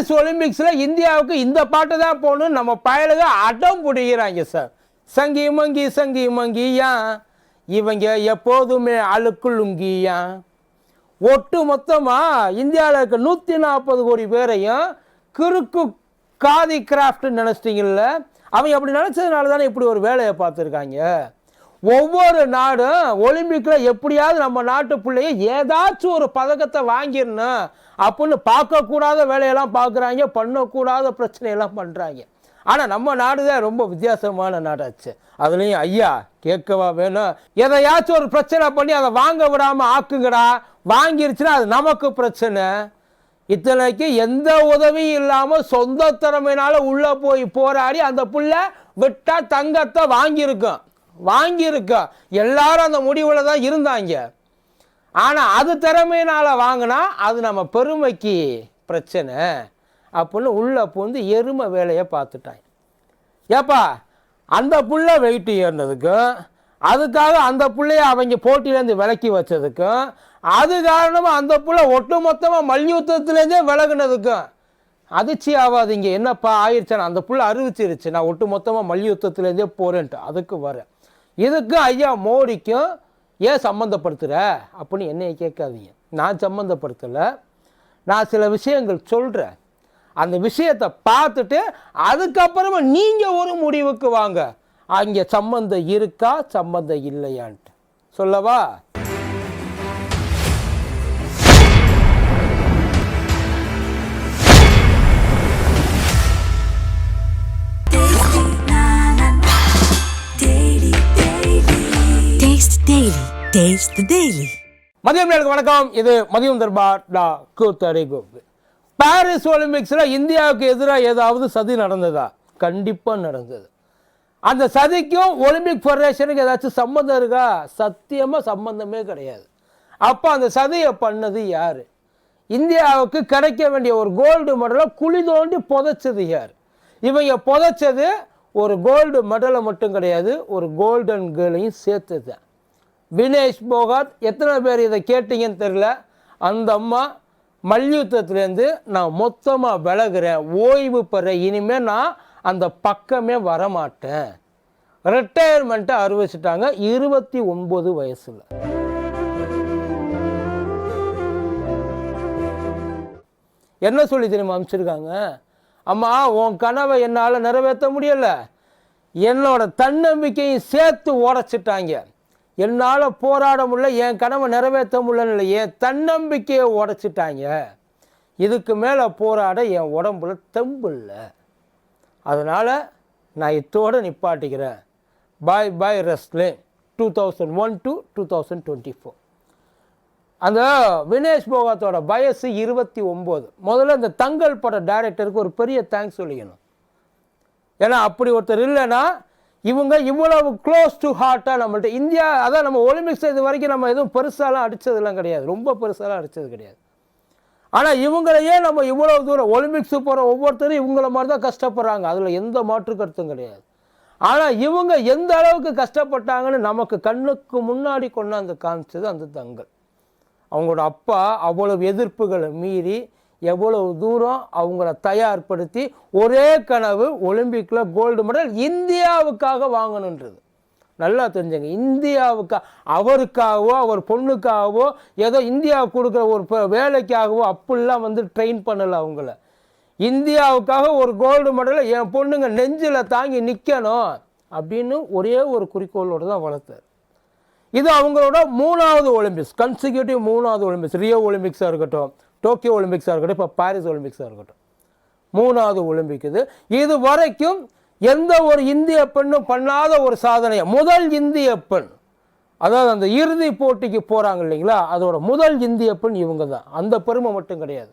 Paris ஒலிம்பிக்ஸில் இந்தியாவுக்கு இந்த பாட்டு தான் போகணும்னு நம்ம பயலுக அடம் பிடிக்கிறாங்க சார் சங்கி மங்கி சங்கி மங்கியா? இவங்க எப்போதுமே அழுக்குள்ளுங்கியா ஒட்டு மொத்தமாக இந்தியாவில் இருக்க நூற்றி நாற்பது கோடி பேரையும் கிறுக்கு காதி கிராஃப்ட்னு நினச்சிட்டிங்கல்ல? அவங்க அப்படி நினச்சதுனால தானே இப்படி ஒரு வேலையை பார்த்துருக்காங்க? ஒவ்வொரு நாடும் ஒலிம்பிக்கில் எப்படியாவது நம்ம நாட்டு பிள்ளைய ஏதாச்சும் ஒரு பதக்கத்தை வாங்கிடணும் அப்படின்னு பார்க்கக்கூடாத வேலையெல்லாம் பார்க்குறாங்க பண்ணக்கூடாத பிரச்சனையெல்லாம் பண்ணுறாங்க ஆனால் நம்ம நாடு தான் ரொம்ப வித்தியாசமான நாடாச்சு. அதுலேயும் ஐயா கேட்கவா வேணும். எதையாச்சும் ஒரு பிரச்சனை பண்ணி அதை வாங்க விடாமல் ஆக்குங்கடா. வாங்கிருச்சுன்னா அது நமக்கு பிரச்சனை. இத்தனைக்கு எந்த உதவியும் இல்லாமல் சொந்த திறமையினால உள்ளே போய் போராடி அந்த புள்ள விட்டா தங்கத்தை வாங்கியிருக்கோம். வாங்கியிருக்கோம் எல்லாரும் அந்த முடிவில் தான் இருந்தாங்க. ஆனால் அது திறமையினால் வாங்கினா அது நம்ம பெருமைக்கு பிரச்சனை. அப்படின்னு உள்ளே பூந்து எருமை வேலையை பார்த்துட்டாங்க. ஏப்பா அந்த புள்ள வெயிட் ஏறினதுக்கும் அதுக்காக அந்த பிள்ளைய அவங்க போட்டியிலேருந்து விலக்கி வச்சதுக்கும் அது காரணமாக அந்த புள்ள ஒட்டு மொத்தமாக மல்யுத்தத்துலேருந்தே விலகினதுக்கும் அதிர்ச்சி ஆகாதீங்க என்னப்பா ஆயிடுச்சான் அந்த புள்ள அறிவிச்சிருச்சு நான் ஒட்டு மொத்தமாக மல்யுத்தத்துலேருந்தே போகிறேன்ட்டு அதுக்கு வரேன் இதுக்கும் ஐயா மோடிக்கும் ஏன் சம்மந்தப்படுத்துகிற அப்படின்னு என்னைய கேட்காதீங்க. நான் சம்மந்தப்படுத்தலை நான் சில விஷயங்கள் சொல்கிறேன் அந்த விஷயத்தை பார்த்துட்டு அதுக்கப்புறமா நீங்கள் ஒரு முடிவுக்கு வாங்க. அங்கே சம்மந்தம் இருக்கா? சம்மந்தம் இல்லையான்ட்டு. சொல்லவா? டெய்லி டேஸ்ட் டெய்லி மதியம் நேருக்கு வணக்கம். இது மதியம் தர்பார் டா கூத்தரை கோப்பு பாரிஸ் ஒலிம்பிக்ஸில் இந்தியாவுக்கு எதிராக ஏதாவது சதி நடந்ததா? கண்டிப்பாக நடந்தது. அந்த சதிக்கும் ஒலிம்பிக் ஃபெடரேஷனுக்கு ஏதாச்சும் சம்மந்தம் இருக்கா? சத்தியமாக சம்மந்தமே கிடையாது. அப்போ அந்த சதியை பண்ணது யார்? இந்தியாவுக்கு கிடைக்க வேண்டிய ஒரு கோல்டு மெடலை குழி தோண்டி புதைச்சது யார்? இவங்க புதைச்சது ஒரு கோல்டு மெடலை மட்டும் கிடையாது ஒரு கோல்டன் கேர்ளையும் சேர்த்து தான் வினேஷ் போகாத் எத்தனை பேர் இதை கேட்டீங்கன்னு தெரில அந்த அம்மா மல்யுத்தத்துலேருந்து நான் மொத்தமாக விலகுறேன். ஓய்வு பெற இனிமேல் நான் அந்த பக்கமே வரமாட்டேன். ரிட்டையர்மெண்ட்டை அறிவிச்சிட்டாங்க. இருபத்தி ஒன்பது வயசில். என்ன சொல்லி தெரியுமா அனுப்பிச்சிருக்காங்க? அம்மா உன் கனவை என்னால் நிறைவேற்ற முடியலை. என்னோட தன்னம்பிக்கையும் சேர்த்து உடச்சிட்டாங்க. என்னால் போராட முடியல என் கனவை நிறைவேற்ற இல்லை. என் தன்னம்பிக்கையை உடைச்சிட்டாங்க. இதுக்கு மேலே போராட என் உடம்புல தெம்பு இல்லை. அதனால் நான் இத்தோடு நிப்பாட்டிக்கிறேன். Bye bye wrestling two thousand one to two thousand twenty four அந்த வினேஷ் போகாத்தோட வயசு இருபத்தி ஒம்பது. முதல்ல இந்த தங்கல் பட டைரக்டருக்கு ஒரு பெரிய தேங்க்ஸ் சொல்லிக்கணும். ஏன்னா அப்படி ஒருத்தர் இல்லைன்னா இவங்க இவ்வளவு க்ளோஸ் டு ஹார்ட்டாக நம்மள்ட்ட இந்தியா அதான் நம்ம ஒலிம்பிக்ஸ் இது வரைக்கும் நம்ம எதுவும் பெருசாலாம் அடித்ததுலாம் கிடையாது. ரொம்ப பெருசாலாம் அடித்தது கிடையாது. ஆனால் இவங்களையே நம்ம இவ்வளவு தூரம் ஒலிம்பிக்ஸு போகிற ஒவ்வொருத்தரும் இவங்கள மாதிரி தான் கஷ்டப்படுறாங்க. அதில் எந்த மாற்று கருத்தும் கிடையாது. ஆனால் இவங்க எந்த அளவுக்கு கஷ்டப்பட்டாங்கன்னு நமக்கு கண்ணுக்கு முன்னாடி கொண்டாந்து காமிச்சது அந்த தங்கல் அவங்களோட அப்பா அவ்வளவு எதிர்ப்புகளை மீறி எவ்வளவு தூரம் அவங்கள தயார்படுத்தி ஒரே கனவு ஒலிம்பிக்கில் கோல்டு மெடல் இந்தியாவுக்காக வாங்கணுன்றது. நல்லா தெரிஞ்சுங்க. இந்தியாவுக்காக அவருக்காகவோ அவர் பொண்ணுக்காகவோ ஏதோ இந்தியாவுக்கு கொடுக்குற ஒரு வேலைக்காகவோ அப்படிலாம் வந்து ட்ரெயின் பண்ணலை அவங்கள. இந்தியாவுக்காக ஒரு கோல்டு மெடலை என் பொண்ணுங்க நெஞ்சில் தாங்கி நிற்கணும் அப்படின்னு ஒரே ஒரு குறிக்கோளோடு தான் வளர்த்தார். இது அவங்களோட மூணாவது ஒலிம்பிக்ஸ் கன்சிக்யூட்டிவ் மூணாவது ஒலிம்பிக்ஸ் ரியோ ஒலிம்பிக்ஸாக இருக்கட்டும் டோக்கியோ ஒலிம்பிக்ஸாக இருக்கட்டும் இப்போ பாரிஸ் ஒலிம்பிக்ஸாக இருக்கட்டும். மூணாவது ஒலிம்பிக் இது. இது வரைக்கும் எந்த ஒரு இந்திய பெண்ணும் பண்ணாத ஒரு சாதனையை? முதல் இந்திய பெண். அதாவது அந்த இறுதி போட்டிக்கு போகிறாங்க இல்லைங்களா? அதோட முதல் இந்திய பெண் இவங்க தான் அந்த பெருமை மட்டும் கிடையாது.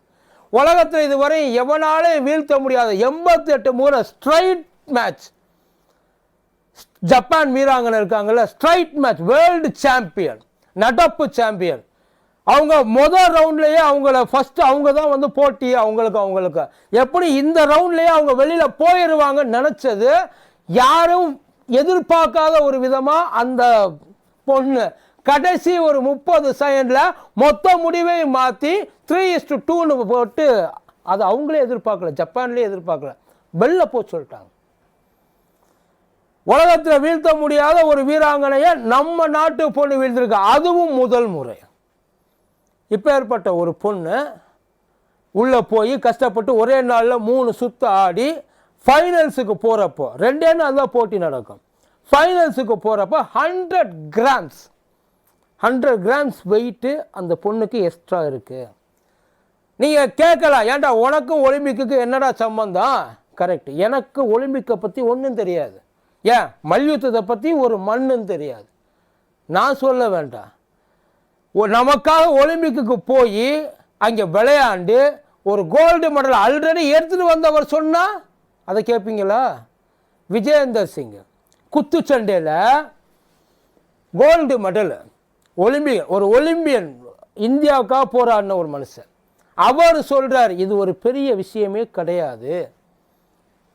உலகத்தில் இதுவரை எவனாலே வீழ்த்த முடியாத எண்பத்தெட்டு முறை ஸ்ட்ரைட் மேட்ச் ஜப்பான் வீராங்கனை இருக்காங்கல்ல ஸ்ட்ரைட் மேட்ச் வேர்ல்டு சாம்பியன் நடப்பு சாம்பியன் அவங்க மொதல் ரவுண்ட்லேயே அவங்கள ஃபஸ்ட்டு அவங்க தான் வந்து போட்டி அவங்களுக்கு அவங்களுக்கு. எப்படி இந்த ரவுண்ட்லேயே அவங்க வெளியில் போயிடுவாங்கன்னு நினச்சது யாரும் எதிர்பார்க்காத ஒரு விதமாக அந்த பொண்ணு. கடைசி ஒரு முப்பது செகண்டில் மொத்த முடிவையும் மாற்றி த்ரீ இஸ்டு டூன்னு போட்டு அது அவங்களே எதிர்பார்க்கல ஜப்பான்லேயே எதிர்பார்க்கல. வெளில போ சொல்லிட்டாங்க. உலகத்தில் வீழ்த்த முடியாத ஒரு வீராங்கனையை நம்ம நாட்டு பொண்ணு வீழ்த்திருக்கு. அதுவும் முதல் முறை. இப்போ ஏற்பட்ட ஒரு பொண்ணு உள்ளே போய் கஷ்டப்பட்டு ஒரே நாளில் மூணு சுற்று ஆடி ஃபைனல்ஸுக்கு போகிறப்போ ரெண்டே நாள் தான் போட்டி நடக்கும். ஃபைனல்ஸுக்கு போகிறப்போ hundred grams hundred grams weight அந்த பொண்ணுக்கு எக்ஸ்ட்ரா இருக்குது நீங்கள் கேட்கலாம் ஏன்டா உனக்கும் ஒலிம்பிக்குக்கு என்னடா சம்பந்தம்? கரெக்ட் எனக்கு ஒலிம்பிக்கை பற்றி ஒன்றும் தெரியாது. ஏன்? மல்யுத்தத்தை பற்றி ஒரு மண்ணும் தெரியாது. நான் சொல்ல வேண்டாம். நமக்காக ஒலிம்பிக்குக்கு போய் அங்கே விளையாண்டு ஒரு கோல்டு மெடல் ஆல்ரெடி எடுத்துகிட்டு வந்தவர் சொன்னால் அதை கேட்பீங்களா விஜயேந்தர் சிங். குத்துச்சண்டையில் கோல்டு மெடல் ஒலிம்பியன் ஒரு ஒலிம்பியன் இந்தியாவுக்காக போராடின ஒரு மனுஷன். அவர் சொல்கிறார் இது ஒரு பெரிய விஷயமே கிடையாது.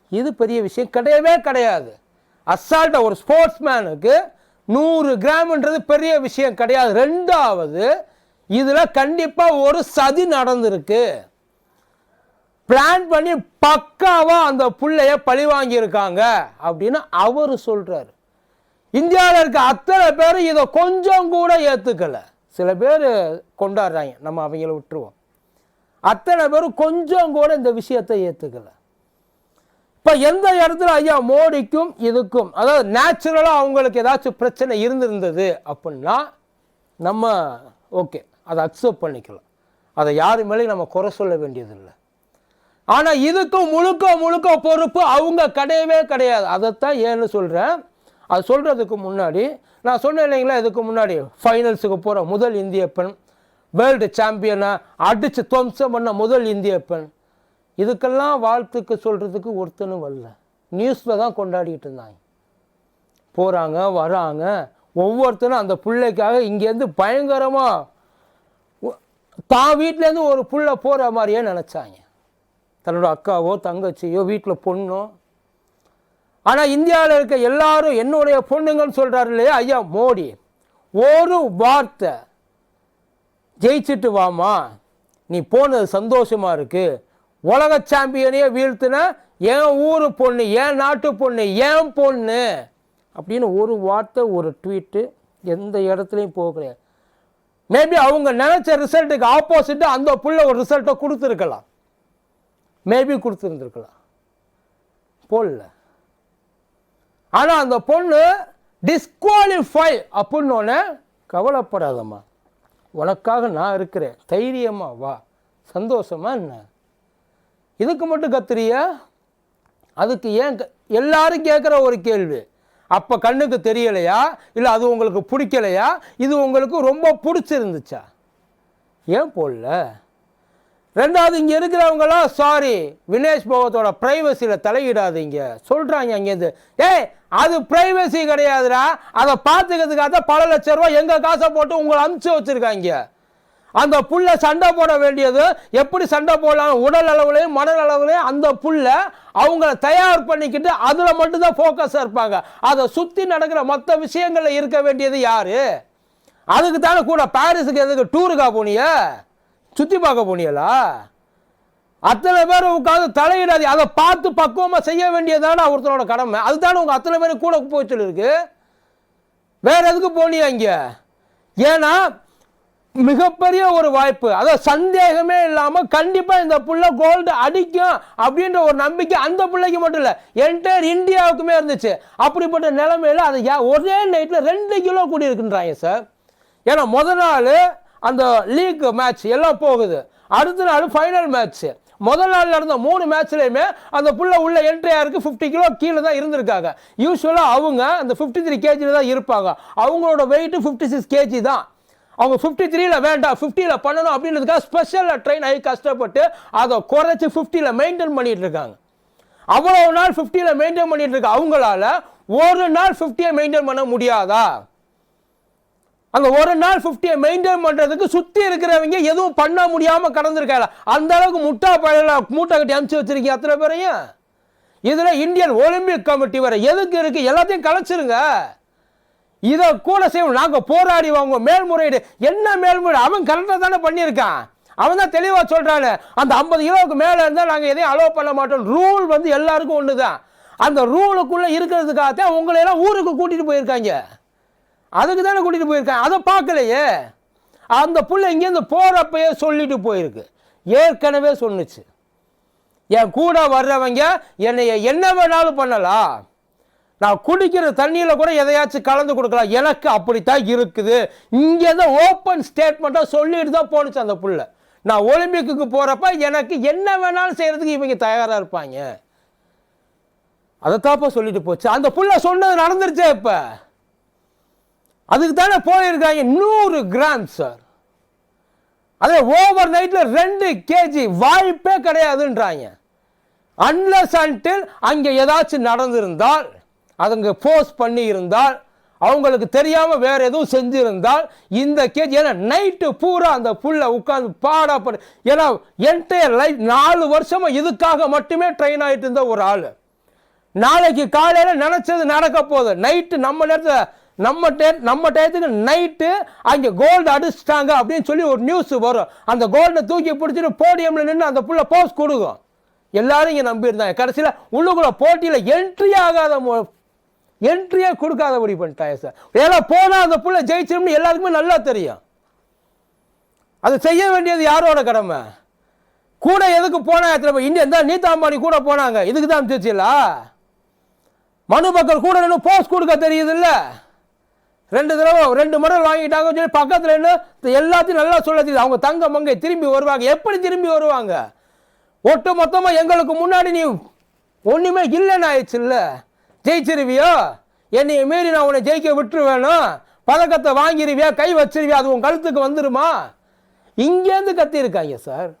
இது பெரிய விஷயம் கிடையவே கிடையாது. அசால்ட்டாக ஒரு ஸ்போர்ட்ஸ்மேனுக்கு நூறு கிராம்ன்றது பெரிய விஷயம் கிடையாது. ரெண்டாவது இதில் கண்டிப்பாக ஒரு சதி நடந்திருக்கு. பிளான் பண்ணி பக்காவாக அந்த பிள்ளைய பழி வாங்கியிருக்காங்க அப்படின்னு அவர் சொல்கிறார் இந்தியாவில் இருக்க அத்தனை பேர் இதை கொஞ்சம் கூட ஏற்றுக்கல சில பேர் கொண்டாடுறாங்க. நம்ம அவங்கள விட்டுருவோம். அத்தனை பேரும் கொஞ்சம் கூட இந்த விஷயத்தை ஏற்றுக்கல இப்போ எந்த இடத்துல ஐயா மோடிக்கும் இதுக்கும் அதாவது நேச்சுரலாக அவங்களுக்கு ஏதாச்சும் பிரச்சனை இருந்திருந்தது அப்படின்னா நம்ம ஓகே அதை அக்செப்ட் பண்ணிக்கலாம். அதை யாரு மேலேயும் நம்ம குறை சொல்ல வேண்டியதில்லை. ஆனால் இதுக்கும் முழுக்க முழுக்க பொறுப்பு அவங்க கிடையவே கிடையாது. அதைத்தான் ஏன்னு சொல்கிறேன் அது சொல்கிறதுக்கு முன்னாடி நான் சொன்னேன் இல்லைங்களா இதுக்கு முன்னாடி ஃபைனல்ஸுக்கு போகிற முதல் இந்திய பெண் வேர்ல்டு சாம்பியனை அடித்து துவம்சம் பண்ண முதல் இந்திய பெண். இதுக்கெல்லாம் வாழ்த்துக்கு சொல்கிறதுக்கு ஒருத்தனும் வரல. நியூஸில் தான் கொண்டாடிட்டு இருந்தாங்க. போகிறாங்க வராங்க. ஒவ்வொருத்தரும் அந்த பிள்ளைக்காக இங்கேருந்து பயங்கரமாக தான் வீட்டிலேருந்து ஒரு புள்ள போகிற மாதிரியே நினச்சாங்க. தன்னோட அக்காவோ தங்கச்சியோ வீட்டில் பொண்ணோ. ஆனால் இந்தியாவில் இருக்க எல்லாரும் என்னுடைய பொண்ணுங்கன்னு சொல்கிறாரு இல்லையா? ஐயா மோடி. ஒரு வார்த்தை. ஜெயிச்சிட்டு வாமா நீ போனது சந்தோஷமாக இருக்குது உலக சாம்பியனையே வீழ்த்தின என் ஊர் பொண்ணு என் நாட்டு பொண்ணு என் பொண்ணு அப்படின்னு ஒரு வார்த்தை ஒரு ட்வீட்டு எந்த இடத்துலையும் போக மேபி அவங்க நினச்ச ரிசல்ட்டுக்கு ஆப்போசிட்டு அந்த புள்ள ஒரு ரிசல்ட்டை கொடுத்துருக்கலாம். மேபி கொடுத்துருந்துருக்கலாம். போடல. ஆனால் அந்த பொண்ணு டிஸ்குவாலிஃபை அப்படின்னோடனே கவலைப்படாதம்மா. உனக்காக நான் இருக்கிறேன். தைரியமாக வா. சந்தோஷமா என்ன? இதுக்கு மட்டும் கத்துறியா? அதுக்கு ஏன் க- எல்லாரும் கேட்குற ஒரு கேள்வி. அப்போ கண்ணுக்கு தெரியலையா? இல்லை அது உங்களுக்கு பிடிக்கலையா? இது உங்களுக்கு ரொம்ப பிடிச்சிருந்துச்சா? ஏன் போடல? ரெண்டாவது இங்கே இருக்கிறவங்களாம் சாரி வினேஷ் பகவத்தோட ப்ரைவசியில் தலையிடாதீங்க. சொல்கிறாங்க அங்கேருந்து ஏய் அது ப்ரைவசி கிடையாதுடா. அதை பார்த்துக்கிறதுக்காக தான் பல லட்ச ரூபா எங்கள் காசை போட்டு உங்களை அனுப்பிச்சி வச்சுருக்காங்க. அந்த புல்லை சண்டை போட வேண்டியது. எப்படி சண்டை போடலாம் உடல் அளவுலையும் மனநல அளவுலையும் அந்த புல்லை அவங்கள தயார் பண்ணிக்கிட்டு அதில் மட்டும்தான் ஃபோக்கஸாக இருப்பாங்க. அதை சுற்றி நடக்கிற மற்ற விஷயங்களில் இருக்க வேண்டியது யார்? அதுக்கு தானே கூட பாரிஸுக்கு எதுக்கு டூருக்கா போனிய சுற்றி பார்க்க போனியலா அத்தனை பேர் உட்காந்து தலையிடாது அதை பார்த்து பக்குவமாக செய்ய வேண்டியதானே ஒருத்தனோட கடமை. அதுதானே உங்கள் அத்தனை பேர் கூட போய் சொல்லியிருக்கு. வேற எதுக்கு போனியா இங்கே? ஏன்னா மிகப்பெரிய ஒரு வாய்ப்பு. அதாவது சந்தேகமே இல்லாமல் கண்டிப்பாக இந்த புள்ள கோல்டு அடிக்கும் அப்படின்ற ஒரு நம்பிக்கை அந்த பிள்ளைக்கு மட்டும் இல்லை என்டையர் இந்தியாவுக்குமே இருந்துச்சு. அப்படிப்பட்ட நிலைமையில் அது ஒரே நைட்டில் ரெண்டு கிலோ கூடி இருக்குன்றாங்க சார் ஏன்னா முத நாள் அந்த லீக் மேட்ச் எல்லாம் போகுது. அடுத்த நாள் ஃபைனல் மேட்ச்சு முதல் நாள் நடந்த மூணு மேட்ச்லையுமே அந்த புள்ள உள்ள என்ட்ரி ஆயிருக்கு ஃபிஃப்டி கிலோ கீழே தான் இருந்திருக்காங்க. யூஸ்வலாக அவங்க அந்த ஃபிஃப்டி த்ரீ கேஜியில் தான் இருப்பாங்க. அவங்களோட வெயிட்டு ஃபிஃப்டி சிக்ஸ் கேஜி தான். அவங்க ஃபிஃப்டி த்ரீல வேண்டாம் ஃபிஃப்டியில் பண்ணணும் அப்படின்றதுக்காக ஸ்பெஷலாக ட்ரெயின் ஆகி கஷ்டப்பட்டு அதை குறைச்சி ஃபிஃப்டியில் மெயின்டைன் பண்ணிட்டு இருக்காங்க. அவ்வளோ நாள் ஃபிஃப்டியில் மெயின்டைன் பண்ணிட்டு இருக்க அவங்களால ஒரு நாள் ஃபிஃப்டியை மெயின்டைன் பண்ண முடியாதா? அந்த ஒரு நாள் ஃபிஃப்டியை மெயின்டைன் பண்ணுறதுக்கு சுற்றி இருக்கிறவங்க எதுவும் பண்ண முடியாமல் கடந்திருக்காங்க. அந்த அளவுக்கு முட்டா பயில மூட்டை கட்டி அனுப்பிச்சு வச்சிருக்கீங்க அத்தனை பேரையும். இதில் இந்தியன் ஒலிம்பிக் கமிட்டி வர எதுக்கு இருக்கு? எல்லாத்தையும் கலைச்சிருங்க. இதை கூட செய்வோம். நாங்கள் போராடி வாங்க மேல்முறையீடு. என்ன மேல்முறை? அவன் கரெக்டாக தானே பண்ணியிருக்கான். அவன் தான் தெளிவாக சொல்கிறானு அந்த ஐம்பது கிலோவுக்கு மேலே இருந்தால் நாங்கள் எதையும் அலோவ் பண்ண மாட்டோம். ரூல் வந்து எல்லாருக்கும் ஒன்று தான் அந்த ரூலுக்குள்ளே இருக்கிறதுக்காகத்தான் உங்களை எல்லாம் ஊருக்கு கூட்டிகிட்டு போயிருக்காங்க. அதுக்கு தானே கூட்டிகிட்டு போயிருக்காங்க அதை பார்க்கலையே. அந்த புள்ள இங்கேருந்து போகிறப்பயே சொல்லிட்டு போயிருக்கு. ஏற்கனவே சொன்னுச்சு. என் கூட வர்றவங்க என்னைய என்ன வேணாலும் பண்ணலாம். நான் குடிக்கிற தண்ணியில் கூட எதையாச்சும் கலந்து கொடுக்கலாம். எனக்கு அப்படித்தான் இருக்குது. இங்கே தான் ஓப்பன் ஸ்டேட்மெண்ட்டாக சொல்லிட்டு தான் போணுச்சு அந்த புள்ள. நான் ஒலிம்பிக்கு போகிறப்ப எனக்கு என்ன வேணாலும் செய்கிறதுக்கு இவங்க தயாராக இருப்பாங்க. அதைத்தாப்பா சொல்லிட்டு போச்சு. அந்த புள்ள சொன்னது நடந்துருச்சே இப்போ. அதுக்கு தானே போயிருக்காங்க. நூறு கிராம் சார் அதே ஓவர் நைட்டில் ரெண்டு கேஜி வாய்ப்பே கிடையாதுன்றாங்க. அன்லஸ் அன்டில் அங்கே ஏதாச்சும் நடந்திருந்தால் அதுங்க ஃபோர்ஸ் பண்ணி இருந்தால் அவங்களுக்கு தெரியாமல் வேற எதுவும் செஞ்சிருந்தால் இந்த கேஜி ஏன்னா நைட்டு பூரா அந்த புள்ள உட்காந்து பாடப்படு ஏன்னா என்டையர் லைஃப் நாலு வருஷமா இதுக்காக மட்டுமே ட்ரெயின் ஆகிட்டு இருந்த ஒரு ஆள். நாளைக்கு காலையில் நினச்சது நடக்க போகுது. நைட்டு நம்ம நேரத்தில் நம்ம டே நம்ம டயத்துக்கு நைட்டு அங்கே கோல்டு அடிச்சிட்டாங்க அப்படின்னு சொல்லி ஒரு நியூஸ் வரும். அந்த கோல்டை தூக்கி பிடிச்சிட்டு போடியமில் நின்று அந்த புள்ள போஸ் கொடுக்கும். எல்லாரும் இங்கே நம்பியிருந்தாங்க. கடைசியில் உள்ளுக்குள்ள போட்டியில் என்ட்ரி ஆகாத என்ட்ரியே கொடுக்காதபடி பண்ணிட்டாங்க சார். ஏன்னா போனால் அந்த புள்ள ஜெயிச்சிரும்னு எல்லாருக்குமே நல்லா தெரியும். அது செய்ய வேண்டியது யாரோட கடமை? கூட எதுக்கு போனா எத்தனை பேர்? இந்தியா தான் நீதா அம்பானி கூட போனாங்க. இதுக்கு தான் அனுப்பிச்சிங்களா மனு மக்கள் கூட நின்று போஸ்ட் கொடுக்க தெரியுதுல்ல. ரெண்டு தடவை ரெண்டு முறை வாங்கிட்டாங்க சொல்லி பக்கத்தில் என்ன எல்லாத்தையும் நல்லா சொல்ல தெரியுது. அவங்க தங்க மங்கை திரும்பி வருவாங்க. எப்படி திரும்பி வருவாங்க? ஒட்டு மொத்தமாக எங்களுக்கு முன்னாடி நீ ஒன்றுமே இல்லைன்னு ஆயிடுச்சுல்ல. ஜெயிச்சிருவியோ? என்னை மீறி நான் உன்னை ஜெயிக்க விட்டுருவேணும் பதக்கத்தை வாங்கிருவியா? கை வச்சிருவியா? அது உன் கழுத்துக்கு வந்துருமா? இங்கேருந்து கத்தியிருக்காங்க சார்.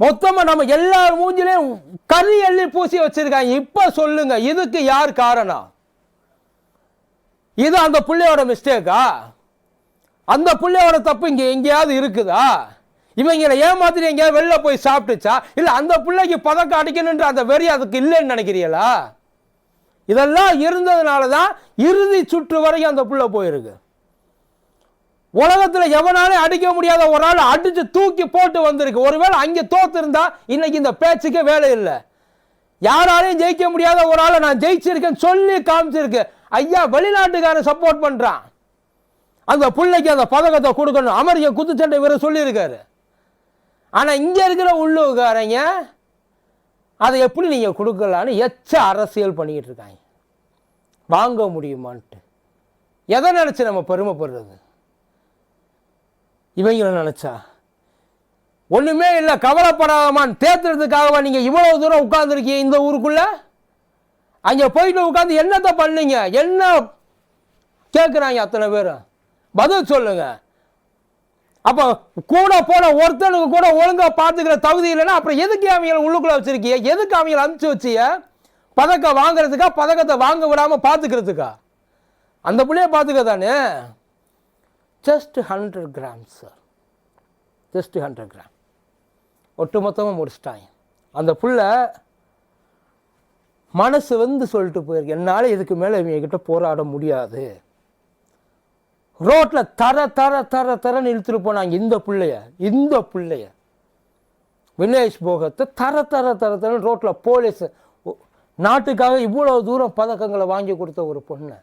மொத்தமாக நம்ம எல்லார் மூஞ்சிலையும் கறி எள்ளி பூசி வச்சிருக்காங்க. இப்போ சொல்லுங்க இதுக்கு யார் காரணம்? இது அந்த புள்ளையோட மிஸ்டேக்கா அந்த பிள்ளையோட தப்பு இங்கே எங்கேயாவது இருக்குதா? இவங்களை ஏமாத்திரி எங்கேயாவது வெளில போய் சாப்பிட்டுச்சா? இல்லை அந்த பிள்ளைக்கு பதக்கம் அடிக்கணுன்ற அந்த வெறி அதுக்கு இல்லைன்னு நினைக்கிறீங்களா? இதெல்லாம் இருந்ததுனால தான் இறுதி சுற்று வரைக்கும் அந்த புள்ள போயிருக்கு. உலகத்தில் எவனாலே அடிக்க முடியாத ஒரு ஆள் அடித்து தூக்கி போட்டு வந்திருக்கு. ஒருவேளை அங்கே தோத்துருந்தா இன்னைக்கு இந்த பேச்சுக்கே வேலை இல்லை. யாராலையும் ஜெயிக்க முடியாத ஒரு ஆளை நான் ஜெயிச்சிருக்கேன்னு சொல்லி காமிச்சிருக்கு. ஐயா வெளிநாட்டுக்காரன் சப்போர்ட் பண்ணுறான் அந்த பிள்ளைக்கு அந்த பதக்கத்தை கொடுக்கணும். அமெரிக்க குத்துச்சண்டை வீரர் சொல்லியிருக்காரு. ஆனால் இங்கே இருக்கிற உள்ளூர்காரங்க அதை எப்படி நீங்கள் கொடுக்கலான்னு எச்ச அரசியல் பண்ணிக்கிட்டு இருக்காங்க. வாங்க முடியுமான்ட்டு. எதை நினச்சி நம்ம பெருமைப்படுறது? இவங்களை நினச்சா? ஒன்றுமே இல்லை கவலைப்படாதமான் தேத்துறதுக்காகவா நீங்கள் இவ்வளோ தூரம் உட்காந்துருக்கீங்க இந்த ஊருக்குள்ளே? அங்கே போயிட்டு உட்காந்து என்னத்தை பண்ணீங்க? என்ன கேட்குறாங்க அத்தனை பேரும்? பதில் சொல்லுங்கள் அப்போ கூட போன ஒருத்தனுக்கு கூட ஒழுங்காக பார்த்துக்கிற தகுதி இல்லைன்னா அப்புறம் எதுக்கு அவங்களை உள்ளுக்குள்ளே வச்சிருக்கீங்க எதுக்கு அவங்களை அனுப்பிச்சு வச்சிய? பதக்கம் வாங்குறதுக்கா பதக்கத்தை வாங்க விடாமல் பார்த்துக்கிறதுக்கா? அந்த பிள்ளைய பார்த்துக்க தானே? Just hundred grams sir just hundred gram ஒட்டுமொத்தமாக முடிச்சிட்டாங்க. அந்த புள்ள மனசு வந்து சொல்லிட்டு போயிருக்கு. என்னால் இதுக்கு மேலே இவங்க கிட்ட போராட முடியாது. ரோட்டில் தர தர தர தரன்னு இழுத்துட்டு போனாங்க இந்த பிள்ளைய இந்த பிள்ளைய. வினேஷ் போகத்தை தர தர தர தரன்னு ரோட்டில் போலீஸ் நாட்டுக்காக இவ்வளோ தூரம் பதக்கங்களை வாங்கி கொடுத்த ஒரு பொண்ணை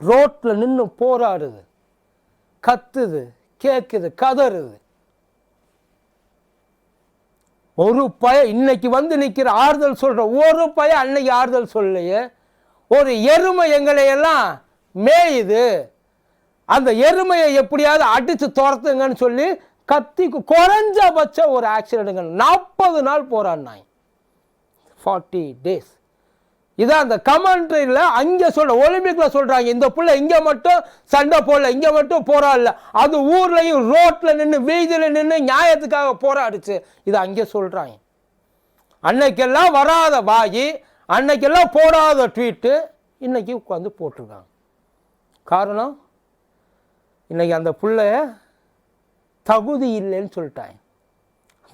ரோட்டில் நின்று போராடுது. கத்துது கேட்குது கதறுது. ஒரு பய இன்னைக்கு வந்து நிற்கிற ஆறுதல் சொல்கிற ஒரு பய அன்னைக்கு ஆறுதல் சொல்லலையே ஒரு எருமை எங்களை எல்லாம் மேயுது. அந்த எருமையை எப்படியாவது அடித்து துரத்துங்கன்னு சொல்லி கத்தி குறைஞ்சபட்ச ஒரு ஆக்சிடென்ட்டுங்க நாற்பது நாள் போராடினாங்க ஃபார்ட்டி டேஸ் இதான் அந்த கமெண்ட்ரியில் அங்கே சொல்ற ஒலிம்பிக்கில் சொல்கிறாங்க இந்த பிள்ளை இங்கே மட்டும் சண்டை போடல இங்கே மட்டும் போராடல அது ஊர்லேயும் ரோட்டில் நின்று வீதியில் நின்று நியாயத்துக்காக போராடுச்சு. இதை அங்கே சொல்கிறாங்க அன்னைக்கெல்லாம் வராத வாயி அன்னைக்கெல்லாம் போடாத ட்வீட்டு இன்னைக்கு உட்காந்து போட்டிருக்காங்க. காரணம்? இன்றைக்கி அந்த புள்ள தகுதி இல்லைன்னு சொல்லிட்டாங்க.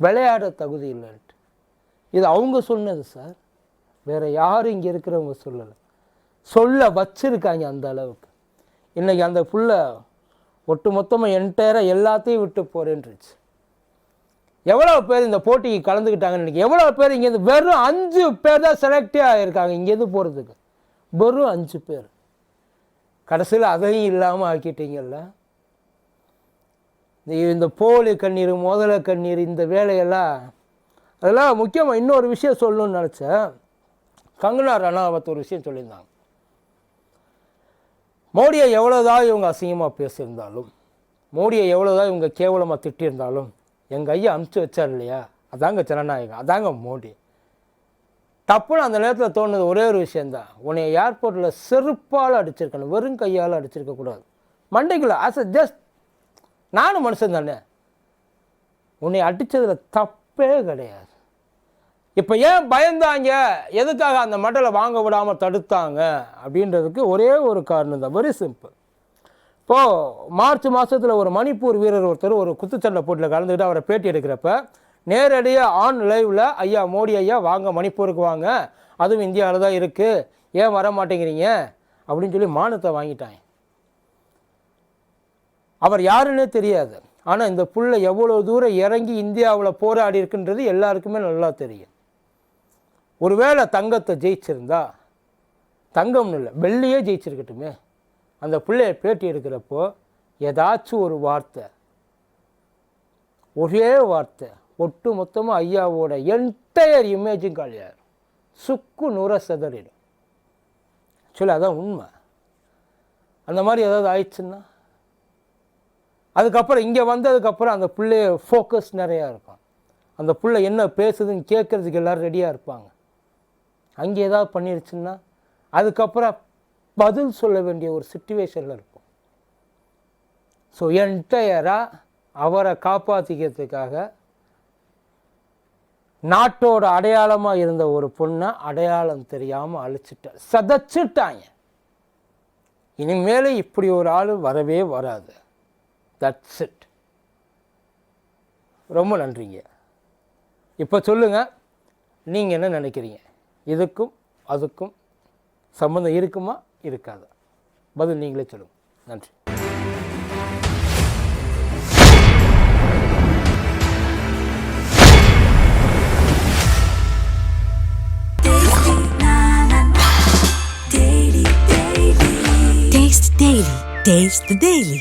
விளையாட தகுதி இல்லைன்ட்டு. இது அவங்க சொன்னது சார். வேறு யாரும் இங்கே இருக்கிறவங்க சொல்லலை. சொல்ல வச்சுருக்காங்க அந்த அளவுக்கு. இன்றைக்கி அந்த புள்ள ஒட்டு மொத்தமாக என்டையராக எல்லாத்தையும் விட்டு போகிறேன்ருச்சு எவ்வளோ பேர் இந்த போட்டிக்கு கலந்துக்கிட்டாங்கன்னு நினைக்கிறேன் எவ்வளோ பேர் இங்கேருந்து வெறும் அஞ்சு பேர் தான் செலக்டே ஆகியிருக்காங்க இங்கேருந்து போகிறதுக்கு வெறும் அஞ்சு பேர். கடைசியில் அதையும் இல்லாமல் ஆக்கிட்டீங்கல்ல. இந்த- போலி கண்ணீர் முதல கண்ணீர் இந்த வேலையெல்லாம் அதெல்லாம் முக்கியமாக இன்னொரு விஷயம் சொல்லணும்னு நினச்சேன். கங்கனா ரணாவத் ஒரு விஷயம் சொல்லியிருந்தாங்க. மோடியை எவ்வளோதான் இவங்க அசிங்கமாக பேசியிருந்தாலும் மோடியை எவ்வளோதான் இவங்க கேவலமாக திட்டியிருந்தாலும் எங்கள் ஐயா அமுச்சு வச்சார் இல்லையா? அதாங்க ஜனநாயகம் அதாங்க மோடி. தப்புன்னு அந்த நேரத்தில் தோணுது ஒரே ஒரு விஷயந்தான் உன்னை ஏர்போர்ட்டில் செருப்பால் அடிச்சிருக்கணும் வெறும் கையால் அடிச்சிருக்கக்கூடாது. மண்டைக்குள்ள ஆஸ் அ ஜஸ்ட் நானும் மனுஷன் தானே. உன்னை அடித்ததில் தப்பே கிடையாது. இப்போ ஏன் பயந்தாங்க? எதுக்காக அந்த மடலை வாங்க விடாமல் தடுத்தாங்க? அப்படின்றதுக்கு ஒரே ஒரு காரணம் தான். வெரி சிம்பிள் இப்போது மார்ச் மாதத்தில் ஒரு மணிப்பூர் வீரர் ஒருத்தர் ஒரு குத்துச்சண்டை போட்டியில் கலந்துக்கிட்டு அவரை பேட்டி எடுக்கிறப்ப நேரடியாக ஆன் லைவில் ஐயா மோடி ஐயா வாங்க மணிப்பூருக்கு வாங்க. அதுவும் இந்தியாவில் தான் இருக்குது ஏன் வர மாட்டேங்கிறீங்க அப்படின்னு சொல்லி மானத்தை வாங்கிட்டாங்க. அவர் யாருன்னே தெரியாது. ஆனால் இந்த புள்ள எவ்வளோ தூரம் இறங்கி இந்தியாவில் போராடி இருக்குன்றது எல்லாருக்குமே நல்லா தெரியும். ஒருவேளை தங்கத்தை ஜெயிச்சிருந்தா தங்கம்னு இல்லை வெள்ளியே ஜெயிச்சிருக்கட்டுமே. அந்த பிள்ளைய பேட்டி எடுக்கிறப்போ ஏதாச்சும் ஒரு வார்த்தை ஒரே வார்த்தை ஒட்டு மொத்தமாக ஐயாவோட என்டையர் இமேஜும் காலியார் சுக்கு நூற செதறிடும். ஆக்சுவலி அதான் உண்மை. அந்த மாதிரி ஏதாவது ஆயிடுச்சுன்னா? அதுக்கப்புறம் இங்கே வந்ததுக்கப்புறம் அந்த பிள்ளைய ஃபோக்கஸ் நிறையா இருக்கும். அந்த பிள்ளை என்ன பேசுதுன்னு கேட்குறதுக்கு எல்லோரும் ரெடியாக இருப்பாங்க. அங்கே ஏதாவது பண்ணிருச்சுன்னா அதுக்கப்புறம் பதில் சொல்ல வேண்டிய ஒரு சுச்சுவேஷனில் இருக்கும் ஸோ என்டையராக அவரை காப்பாற்றிக்கிறதுக்காக நாட்டோட அடையாளமாக இருந்த ஒரு பொண்ணை அடையாளம் தெரியாமல் அழிச்சிட்ட. சதச்சிட்டாங்க. இனிமேல் இப்படி ஒரு ஆள் வரவே வராது. தட்ஸ் இட் ரொம்ப நன்றிங்க. இப்போ சொல்லுங்கள் நீங்கள் என்ன நினைக்கிறீங்க? இதுக்கும் அதுக்கும் சம்மந்தம் இருக்குமா இருக்காதா? பதில் நீங்களே சொல்லுங்கள் நன்றி. Taste the Daily. Taste the Daily.